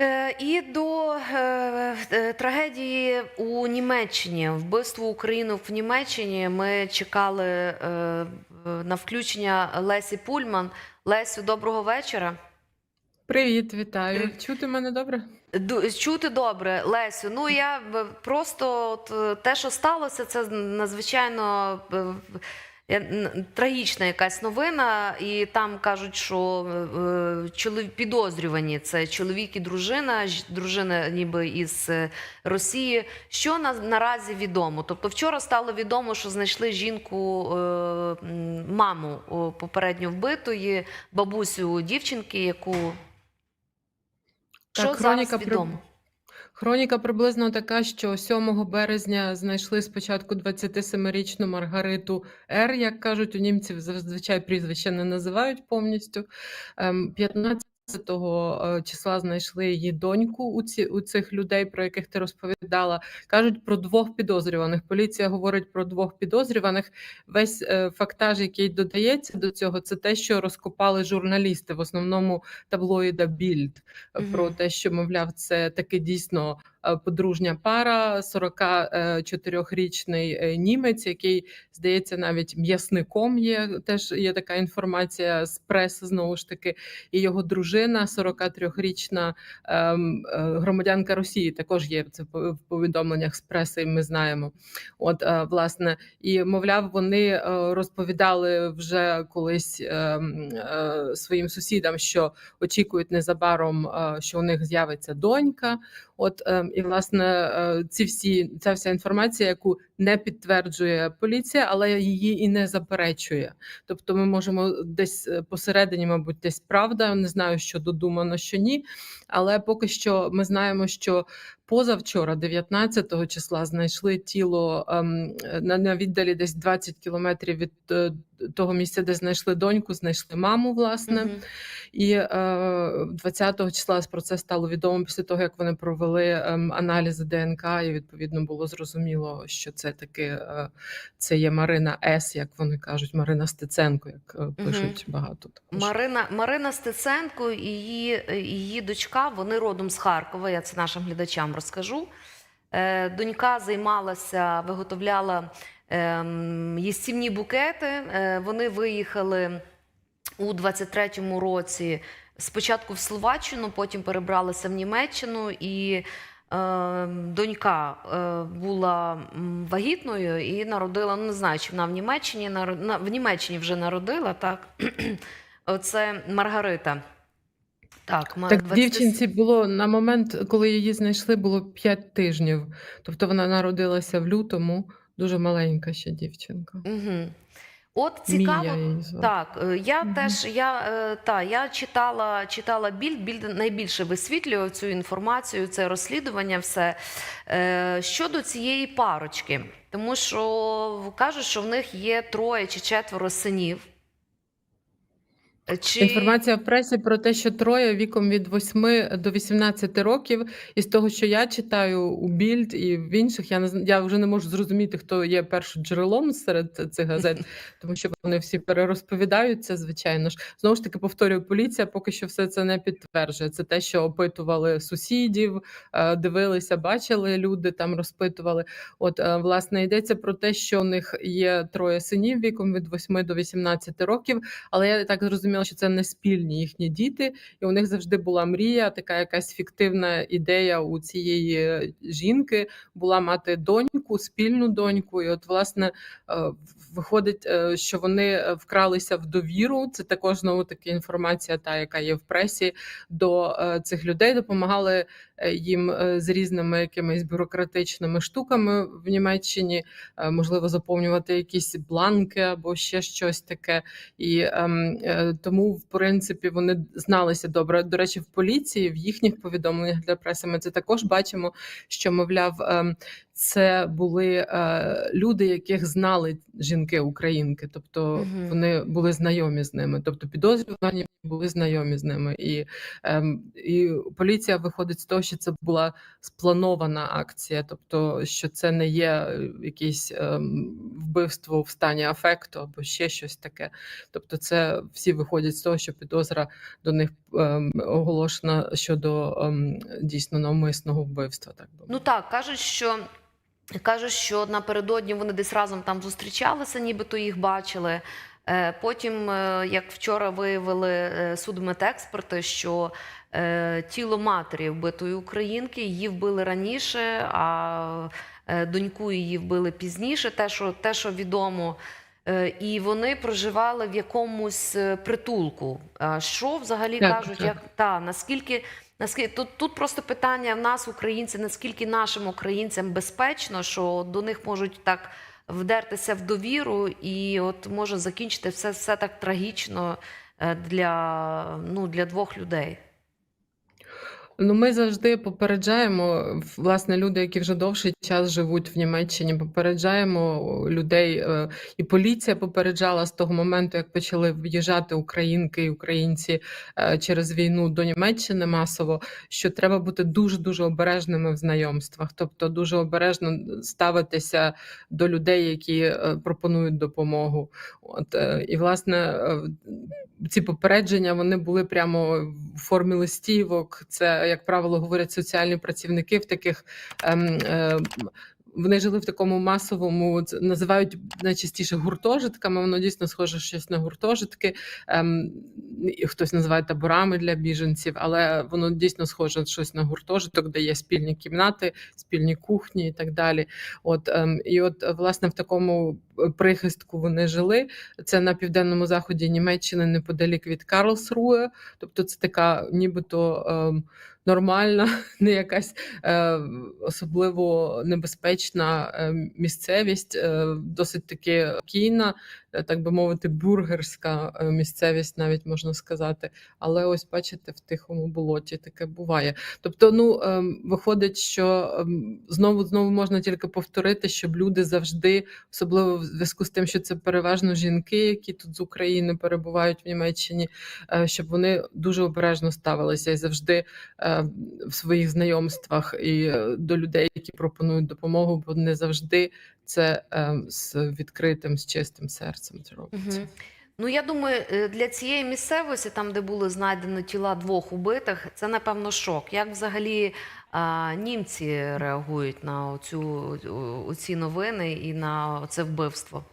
Е, І до е, е, трагедії у Німеччині, вбивство українок в Німеччині. Ми чекали на включення Лесі Пульман. Лесю, доброго вечора. Привіт, вітаю. Чути мене добре? Чути добре, Лесю. Ну я просто от, те, що сталося, це надзвичайно трагічна якась новина. І там кажуть, що е, підозрювані це чоловік і дружина, дружина ніби із е, Росії. Що на, наразі відомо? Тобто, вчора стало відомо, що знайшли жінку, е, маму попередньо вбитої, бабусю дівчинки, яку. Що Так, зараз відомо? Хроніка приблизно така, що 7 березня знайшли спочатку 27-річну Маргариту Р, як кажуть, у німців зазвичай прізвище не називають повністю. Ем, 15 е, числа знайшли її доньку у, ці, у цих людей, про яких ти розповідала. Кажуть про двох підозрюваних. Поліція говорить про двох підозрюваних. Весь е, фактаж, який додається до цього, це те, що розкопали журналісти, в основному таблоїда Більд про те, що мовляв, це таки дійсно е, подружня пара, 44-річний е, німець, який здається навіть м'ясником є. Теж є така інформація з преси знову ж таки, і його дружина, 43-річна ем, е, громадянка Росії, також є це в повідомленнях з преси. Ми знаємо. От е, власне, і мовляв, вони е, розповідали вже колись ем, е, своїм сусідам, що очікують незабаром, е, що у них з'явиться донька. От е, і власне е, ці всі ця вся інформація, яку не підтверджує поліція, але її і не заперечує. Тобто, ми можемо десь е, посередині, мабуть, десь правда. Не знаю, що додумано, що ні. Але поки що ми знаємо, що позавчора, 19 числа, знайшли тіло ем, на, віддалі десь 20 кілометрів від е, того місця, де знайшли доньку, знайшли маму, власне. Мгм. І е, 20 числа про це стало відомо після того, як вони провели ем, аналізи ДНК, і відповідно було зрозуміло, що це таки е, це є Марина С, як вони кажуть, Марина Стеценко, як е, пишуть багато. також. Марина, Марина Стеценко і її, її дочка, вони родом з Харкова. Я це нашим глядачам розкажу. Е, донька займалася, виготовляла ем, їстівні букети. Е, вони виїхали у 23-му році спочатку в Словаччину, потім перебралися в Німеччину і. е, Донька е, була вагітною і народила, ну не знаю, чи вона в Німеччині в Німеччині вже народила, так. Оце Маргарита. Так, ма- Так 20 дівчинці було на момент, коли її знайшли, було 5 тижнів. Тобто вона народилася в лютому, дуже маленька ще дівчинка. Угу. От Мія цікаво. її звати. Так, е, я Мгм. теж я, е, та, я читала, читала більд, більд найбільше висвітлював цю інформацію, це розслідування, все Е, щодо цієї парочки. Тому що кажуть, що в них є троє чи четверо синів. Е, Чи... Інформація в пресі про те, що троє віком від 8 до 18 років, і з того, що я читаю у Більд і в інших, я не я вже не можу зрозуміти, хто є першим джерелом серед цих газет, тому що вони всі перерозповідаються, звичайно ж. Знову ж таки, повторюю, поліція поки що все це не підтверджує. Це те, що опитували сусідів, е, дивилися, бачили люди, там розпитували. От, е, власне, йдеться про те, що у них є троє синів віком від 8 до 18 років. Але я так зрозуміла, що це не спільні їхні діти, і у них завжди була мрія, така якась фіктивна ідея у цієї е, жінки була мати доньку, спільну доньку. І от, власне, е, виходить, е, що вони вкралися в довіру. Це також знову таки інформація, та яка є в пресі до цих людей, допомагали їм е, з різними якимись бюрократичними штуками в Німеччині, е, можливо, заповнювати якісь бланки або ще щось таке. І ем, е, тому, в принципі, вони зналися добре. До речі, в поліції в їхніх повідомленнях для преси ми це також бачимо, що мовляв. ем, це були е, люди, яких знали жінки-українки, тобто Мгм. вони були знайомі з ними, тобто підозрювані були знайомі з ними, і, ем, і поліція виходить з того, що це була спланована акція, тобто що це не є е, якесь ем, вбивство в стані афекту або ще щось таке. Тобто, це всі виходять. з того, що підозра до них ем, оголошена щодо ем, дійсно навмисного вбивства. Так би Ну так, кажуть, що кажуть, що напередодні вони десь разом там зустрічалися, нібито їх бачили. Е, Потім, е, як вчора виявили судмедексперти, що тіло матері вбитої українки її вбили раніше, а е, доньку її вбили пізніше. Те, що, те, що відомо. Е, І вони проживали в якомусь е, притулку. Що взагалі Так, кажуть, так. як та наскільки Наскільки тут, тут просто питання в нас, українці, наскільки нашим українцям безпечно, що до них можуть так вдертися в довіру, і от може закінчити все, все так трагічно е, для, ну, для двох людей. Ну, ми завжди попереджаємо, власне, люди, які вже довший час живуть в Німеччині, попереджаємо людей, е, і поліція попереджала з того моменту, як почали в'їжджати українки і українці е, через війну до Німеччини масово, що треба бути дуже дуже обережними в знайомствах, тобто дуже обережно ставитися до людей, які е, пропонують допомогу. От і власне ці попередження вони були прямо в формі листівок. Це, як правило, говорять соціальні працівники в таких. Ем, е, вони жили в такому масовому, називають найчастіше гуртожитками. Воно дійсно схоже щось на гуртожитки. Ем, хтось називає таборами для біженців, але воно дійсно схоже щось на гуртожиток, де є спільні кімнати, спільні кухні і так далі. От ем, і от власне в такому прихистку вони жили. Це на південному заході Німеччини, неподалік від Карлсруе. Тобто, це така, нібито ем, нормальна, не якась е, особливо небезпечна е, місцевість, е, досить таки кійна, е, так би мовити, бюргерська е, місцевість, навіть можна сказати. Але ось бачите, в тихому болоті таке буває. Тобто, ну ем, виходить, що ем, знову знову можна тільки повторити, щоб люди завжди, особливо в зв'язку з тим, що це переважно жінки, які тут з України перебувають в Німеччині, е, щоб вони дуже обережно ставилися і завжди е, в своїх знайомствах і е, до людей, які пропонують допомогу, бо не завжди це е, з відкритим, з чистим серцем це робиться. Мгм. Ну, я думаю, е, для цієї місцевості, там, де були знайдені тіла двох убитих, це, напевно, шок. Як взагалі а, німці реагують на оцю, ці новини і на це вбивство?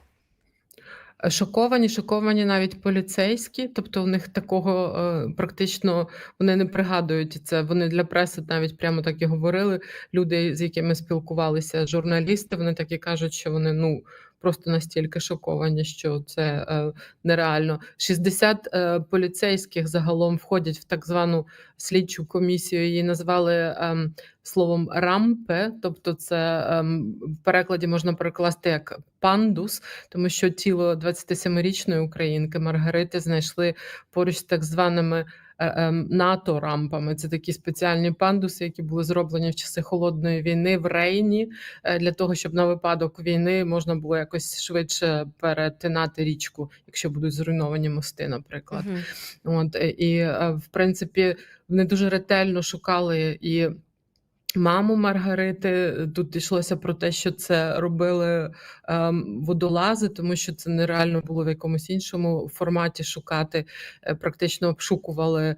Шоковані, шоковані навіть поліцейські, тобто у них такого е, практично вони не пригадують це. Вони для преси навіть прямо так і говорили. Люди, з якими спілкувалися журналісти, вони так і кажуть, що вони ну просто настільки шоковані, що це е, нереально. 60 е, поліцейських загалом входять в так звану слідчу комісію. Її назвали ем, словом рампе, тобто це ем, в перекладі можна перекласти як пандус, тому що тіло 27-річної українки Маргарити знайшли поруч з так званими е, ем, НАТО-рампами. Це такі спеціальні пандуси, які були зроблені в часи холодної війни в Рейні е, для того, щоб на випадок війни можна було якось швидше перетинати річку, якщо будуть зруйновані мости, наприклад. Угу. От і е, в принципі вони дуже ретельно шукали і. Маму Маргарити тут йшлося про те, що це робили ем, водолази, тому що це нереально було в якомусь іншому форматі шукати. Е, Практично обшукували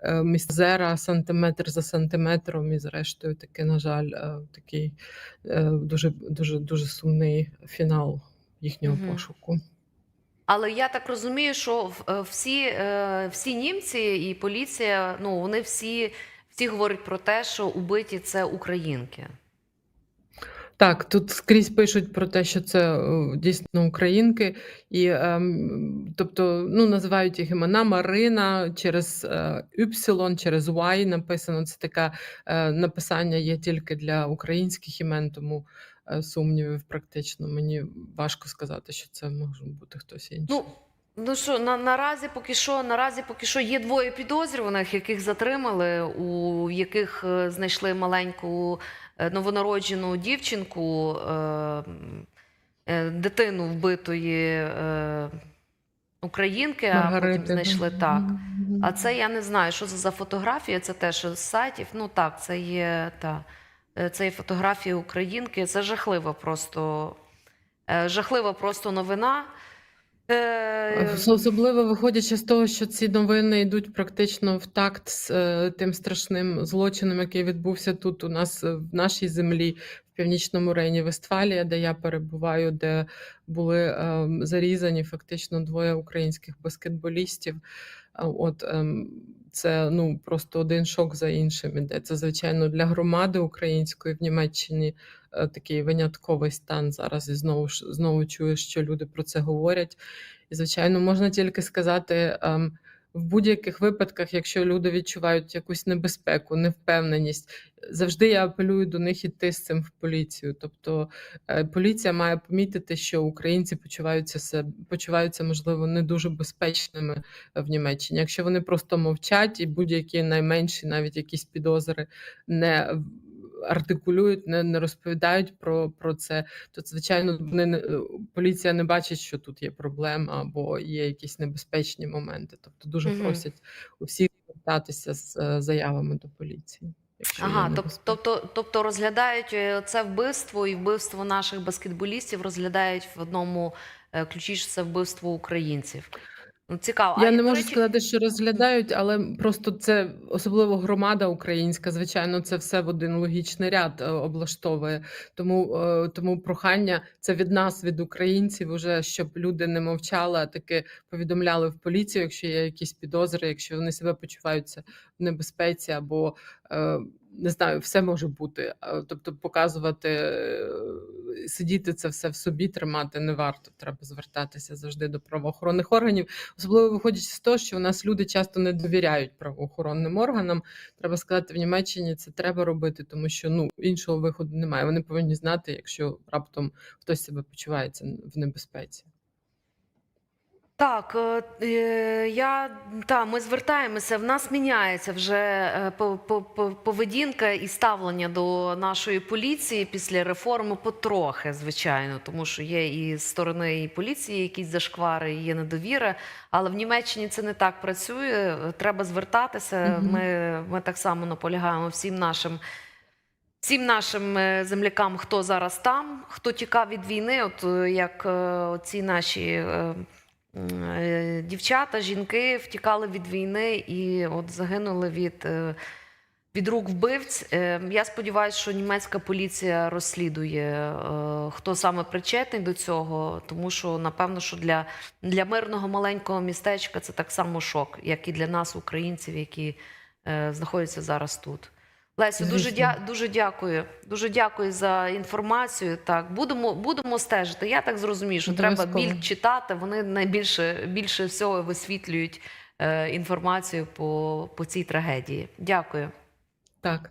е, місцезера сантиметр за сантиметром, і зрештою таки, на жаль, е, такий е, дуже дуже дуже сумний фінал їхнього Мгм. пошуку. Але я так розумію, що е, всі, е, всі німці і поліція, ну вони всі, всі говорять про те, що убиті це українки. Так, тут скрізь пишуть про те, що це е, дійсно українки, і ем, тобто ну, називають їх імена Марина через е, через Y написано. Це таке е, написання є тільки для українських імен, тому е, сумнівів практично мені важко сказати, що це може бути хтось інший. Ну, ну що, на, наразі поки що, наразі поки що є двоє підозрюваних, яких затримали, у яких е, знайшли маленьку е, новонароджену дівчинку, е, е, дитину вбитої е, українки, а потім знайшли так. А це я не знаю, що це за фотографія. Це теж з сайтів. Ну так, це є та е, це є фотографія українки. Це жахлива просто, жахлива просто новина. Е, Особливо виходячи з того, що ці новини йдуть практично в такт з е, тим страшним злочином, який відбувся тут у нас е, в нашій землі, в північному районі Вестфалія, де я перебуваю, де були е, зарізані фактично двоє українських баскетболістів. От ем, це ну просто один шок за іншим іде. Це звичайно для громади української в Німеччині е, такий винятковий стан зараз. І знову ж знову чуєш, що люди про це говорять. І, звичайно, можна тільки сказати, ем, в будь-яких випадках, якщо люди відчувають якусь небезпеку, невпевненість, завжди я апелюю до них іти з цим в поліцію. Тобто е, поліція має помітити, що українці почуваються почуваються, можливо, не дуже безпечними в Німеччині. Якщо вони просто мовчать і будь-які найменші, навіть якісь підозри не артикулюють, не, не розповідають про, про це, то звичайно вони не поліція не бачить, що тут є проблема або є якісь небезпечні моменти. Тобто дуже Мгм. просять усіх звертатися з е, заявами до поліції. Якщо Ага, тоб- небезпека. тобто, тобто розглядають е, це вбивство і вбивство наших баскетболістів розглядають в одному е, ключі, що це вбивство українців. Ну, цікаво. Я а, не можу речі, сказати, що розглядають, але просто це особливо громада українська. Звичайно, це все в один логічний ряд е, облаштовує. Тому, е, тому прохання це від нас, від українців, уже щоб люди не мовчали, а таки повідомляли в поліцію, якщо є якісь підозри, якщо вони себе почуваються в небезпеці або е, не знаю, все може бути. Тобто, показувати, е, сидіти це все в собі, тримати не варто. Треба звертатися завжди до правоохоронних органів. Особливо виходячи з того, що у нас люди часто не довіряють правоохоронним органам. Треба сказати, в Німеччині це треба робити, тому що ну іншого виходу немає. Вони повинні знати, якщо раптом хтось себе почувається в небезпеці. Так, е, е, я та ми звертаємося. В нас міняється вже е, по- по- по- поведінка і ставлення до нашої поліції після реформи потрохи, звичайно, тому що є і з сторони і поліції якісь зашквари, і є недовіра. Але в Німеччині це не так працює. Треба звертатися. Ми, ми так само наполягаємо всім нашим. Всім нашим землякам, хто зараз там, хто тікав від війни, от як ці наші дівчата, жінки втікали від війни і от загинули від, е, від рук вбивць. Е, Я сподіваюся, що німецька поліція розслідує, е, хто саме причетний до цього, тому що напевно, що для, для мирного маленького містечка це так само шок, як і для нас, українців, які е, знаходяться зараз тут. Лесю, дуже, дя, дуже дякую. Дуже дякую за інформацію. Так, будемо, будемо стежити. Я так зрозумію, що треба біль читати. Вони найбільше більше всього висвітлюють е, інформацію по, по цій трагедії. Дякую. Так,